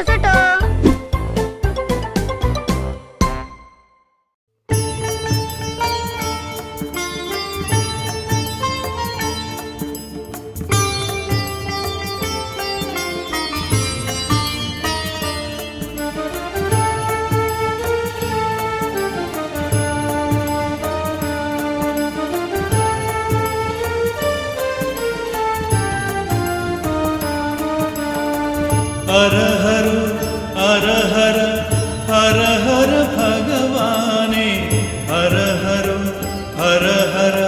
कसं अरहर अरहर हर हर भगवाने। हर हर हर हर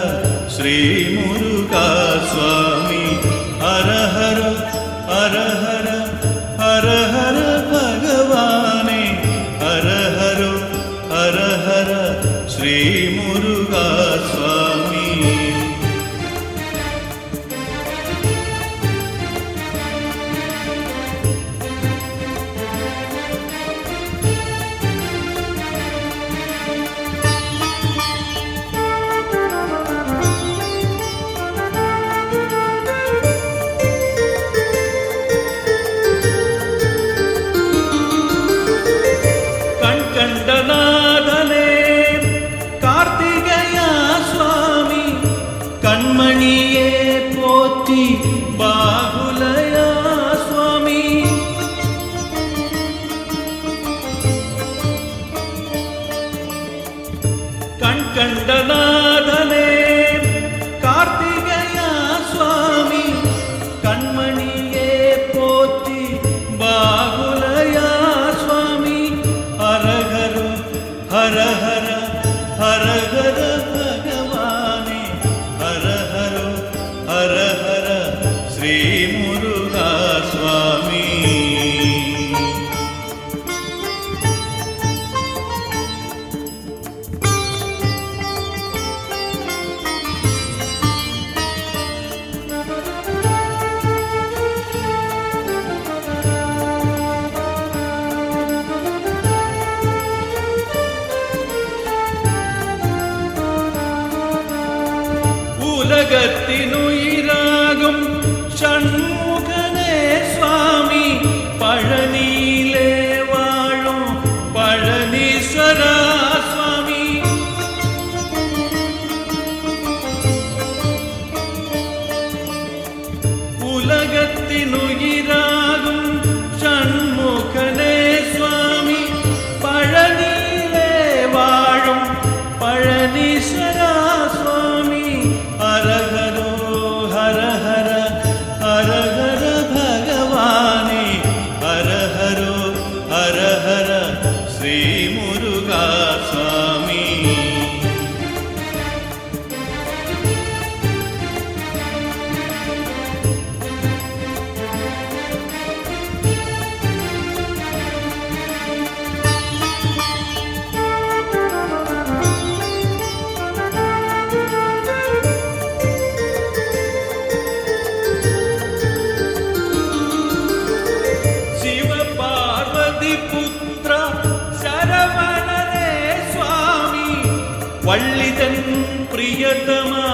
स्वामी। हर हर हर हर हर हर भगवाे हर हर हर स्वामी। உலகத்தினுயிராகும் சண்முகனே சுவாமி பழனியிலே வாழும் பழனீஸ்வரா சுவாமி. உலகத்தினுயிர் വള്ളിതൻ പ്രിയതമാ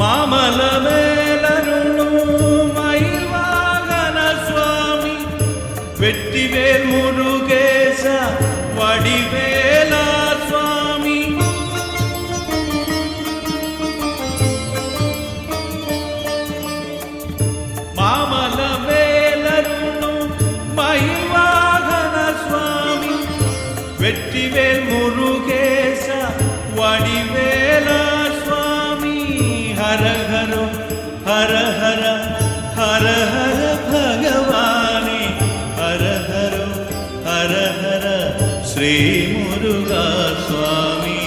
మామల మేలను మైవాగన స్వామి. వెట్టివేల్ మురుగేశ వడివేల స్వామి. మామల మేలను మైవాగన స్వామి. వెట్టివేల్ మురుగేశ వడివేలా హర హర హర హర భగవాని హర హర హర హర శ్రీ మురుగా స్వామి